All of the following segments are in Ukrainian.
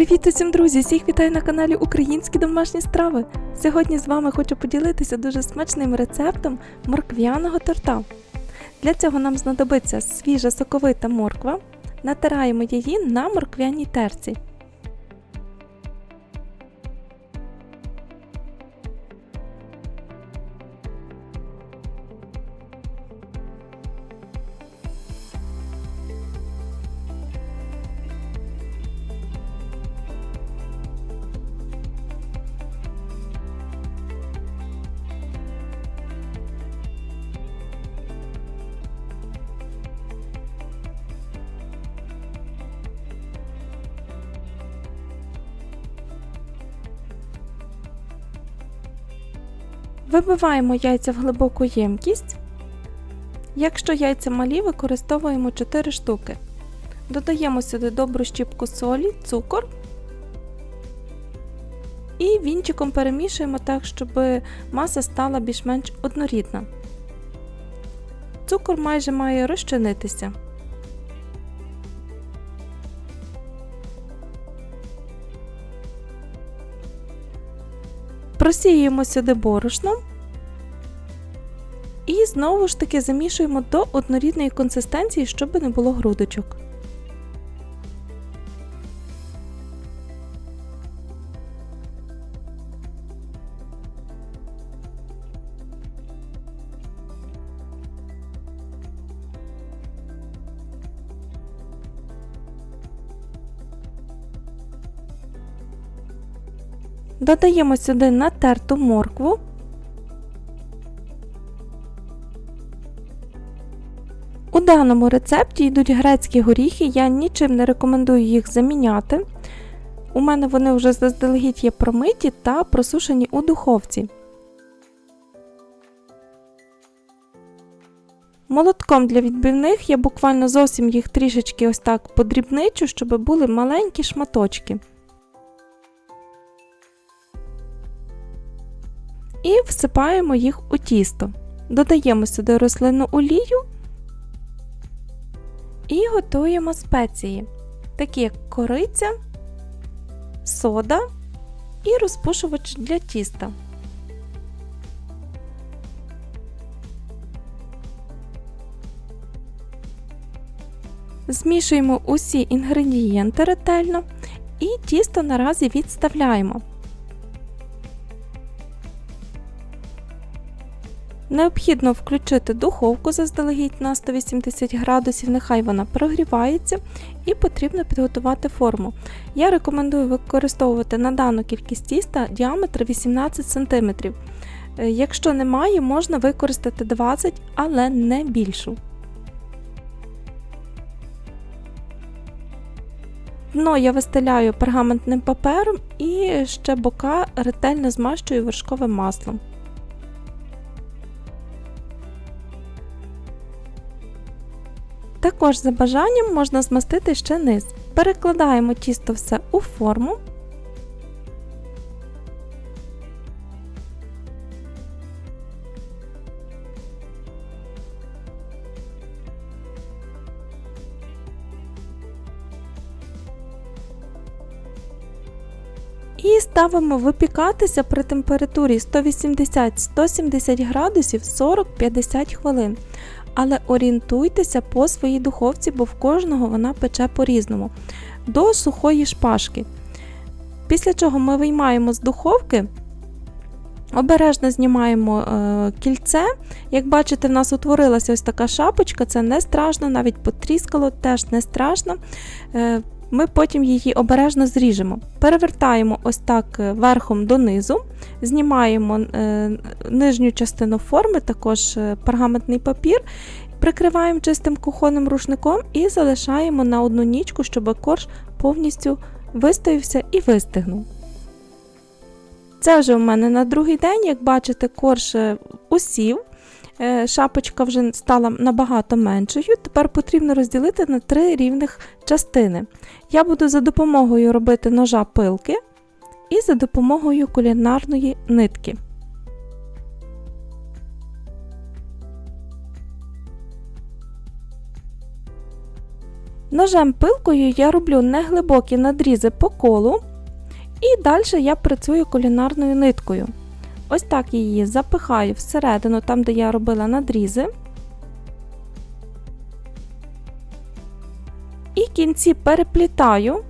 Привіт усім, друзі! Всіх вітаю на каналі Українські домашні страви. Сьогодні з вами хочу поділитися дуже смачним рецептом морквяного торта. Для цього нам знадобиться свіжа соковита морква. Натираємо її на морквяній терці. Вибиваємо яйця в глибоку ємкість. Якщо яйця малі, використовуємо 4 штуки. Додаємо сюди добру щіпку солі, цукор і вінчиком перемішуємо так, щоб маса стала більш-менш однорідна. Цукор майже має розчинитися. Просіюємо сюди борошно. і знову ж таки замішуємо до однорідної консистенції, щоб не було грудочок. Додаємо сюди натерту моркву. У даному рецепті йдуть грецькі горіхи, я нічим не рекомендую їх заміняти. У мене вони вже заздалегідь є промиті та просушені у духовці. Молотком для відбивних я буквально зовсім їх трішечки ось так подрібничу, щоб були маленькі шматочки. І всипаємо їх у тісто. Додаємо сюди рослинну олію і готуємо спеції, такі як кориця, сода і розпушувач для тіста. Змішуємо усі інгредієнти ретельно і тісто наразі відставляємо. Необхідно включити духовку заздалегідь на 180 градусів, нехай вона прогрівається, і потрібно підготувати форму. Я рекомендую використовувати на дану кількість тіста діаметр 18 см. Е, якщо немає, можна використати 20 але не більшу. Дно я вистеляю пергаментним папером і ще бока ретельно змащую вершковим маслом. Також за бажанням можна змастити ще низ. Перекладаємо тісто все у форму. І ставимо випікатися при температурі 180-170 градусів 40-50 хвилин але орієнтуйтеся по своїй духовці, бо в кожного вона пече по-різному. До сухої шпажки. Після чого ми виймаємо з духовки. Обережно знімаємо е, кільце. Як бачите, в нас утворилася ось така шапочка, це не страшно, навіть потріскало, теж не страшно. Е, ми потім її обережно зріжемо. Перевертаємо ось так е, верхом донизу, знімаємо е, нижню частину форми, також е, пергаментний папір, прикриваємо чистим кухонним рушником і залишаємо на одну нічку, щоб корж повністю вистоявся і вистигнув. Це вже у мене на другий день, як бачите, корж усів. Е, шапочка вже стала набагато меншою, тепер потрібно розділити на три рівних частини. Я буду за допомогою робити ножа пилки і за допомогою кулінарної нитки. Ножем пилкою я роблю неглибокі надрізи по колу, і далі я працюю кулінарною ниткою. Ось так її запихаю всередину, там, де я робила надрізи. І кінці переплітаю.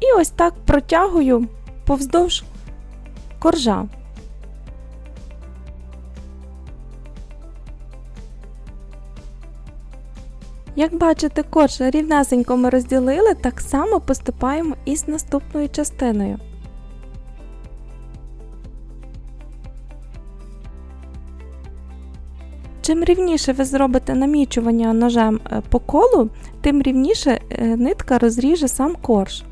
І ось так протягую повздовж коржа. Як бачите, корж рівнесенько ми розділили, так само поступаємо і з наступною частиною. Чим рівніше ви зробите намічування ножем е, по колу, тим рівніше е, нитка розріже сам корж.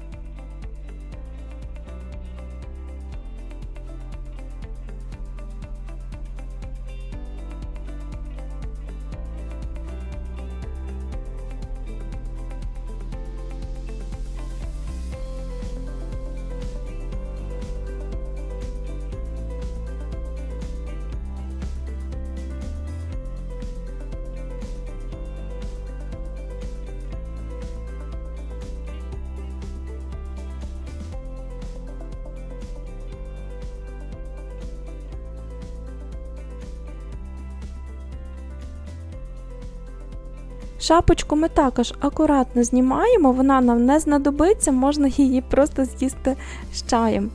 Шапочку ми також акуратно знімаємо, вона нам не знадобиться, можна її просто з'їсти з чаєм.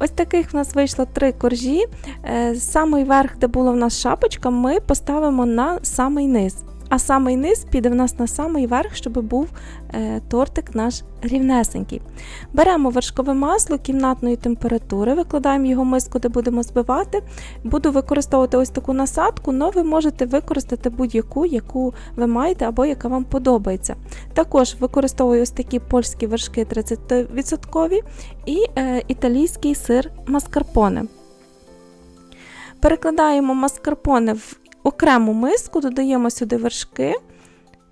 Ось таких в нас вийшло три коржі. Е, Самий верх, де була в нас шапочка, ми поставимо на самий низ. А самий низ піде в нас на самий верх, щоб був е, тортик наш рівнесенький. Беремо вершкове масло кімнатної температури, викладаємо його в миску, де будемо збивати. Буду використовувати ось таку насадку, але ви можете використати будь-яку, яку ви маєте або яка вам подобається. Також використовую ось такі польські вершки 30% і е, італійський сир маскарпоне. Перекладаємо маскарпоне в окрему миску, додаємо сюди вершки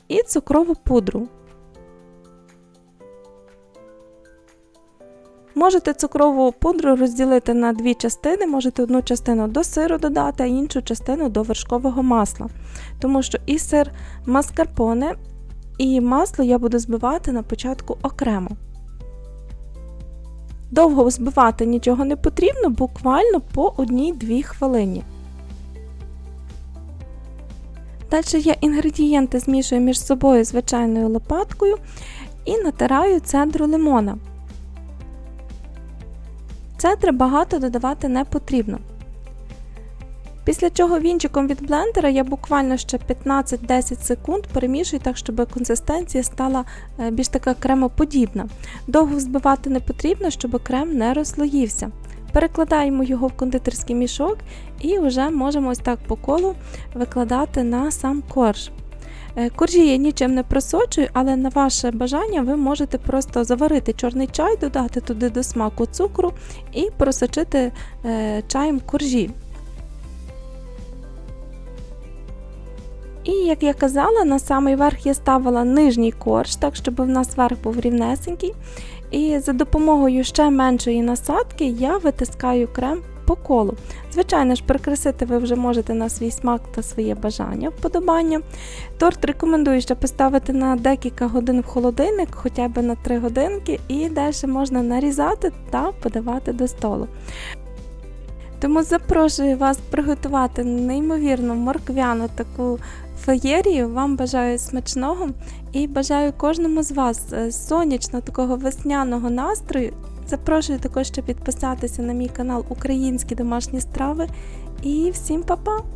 і цукрову пудру. Можете цукрову пудру розділити на дві частини, можете одну частину до сиру додати, а іншу частину до вершкового масла. Тому що і сир маскарпоне, і масло я буду збивати на початку окремо. Довго збивати нічого не потрібно, буквально по 1-2 хвилині. Далі я інгредієнти змішую між собою звичайною лопаткою і натираю цедру лимона. Цедри багато додавати не потрібно. Після чого вінчиком від блендера я буквально ще 15-10 секунд перемішую так, щоб консистенція стала е, більш така кремоподібна. Довго взбивати не потрібно, щоб крем не розслоївся. Перекладаємо його в кондитерський мішок і вже можемо ось так по колу викладати на сам корж. Е, коржі я нічим не просочую, але на ваше бажання ви можете просто заварити чорний чай, додати туди до смаку цукру і просочити е, чаєм коржі. І, як я казала, на самий верх я ставила нижній корж, так щоб в нас верх був рівнесенький. І за допомогою ще меншої насадки я витискаю крем по колу. Звичайно ж, прикрасити ви вже можете на свій смак та своє бажання, вподобання. Торт рекомендую ще поставити на декілька годин в холодильник, хоча б на 3 годинки, і далі можна нарізати та подавати до столу. Тому запрошую вас приготувати неймовірну морквяну таку феєрію. Вам бажаю смачного і бажаю кожному з вас е, сонячного такого весняного настрою. Запрошую також ще підписатися на мій канал Українські домашні страви. І всім па-па!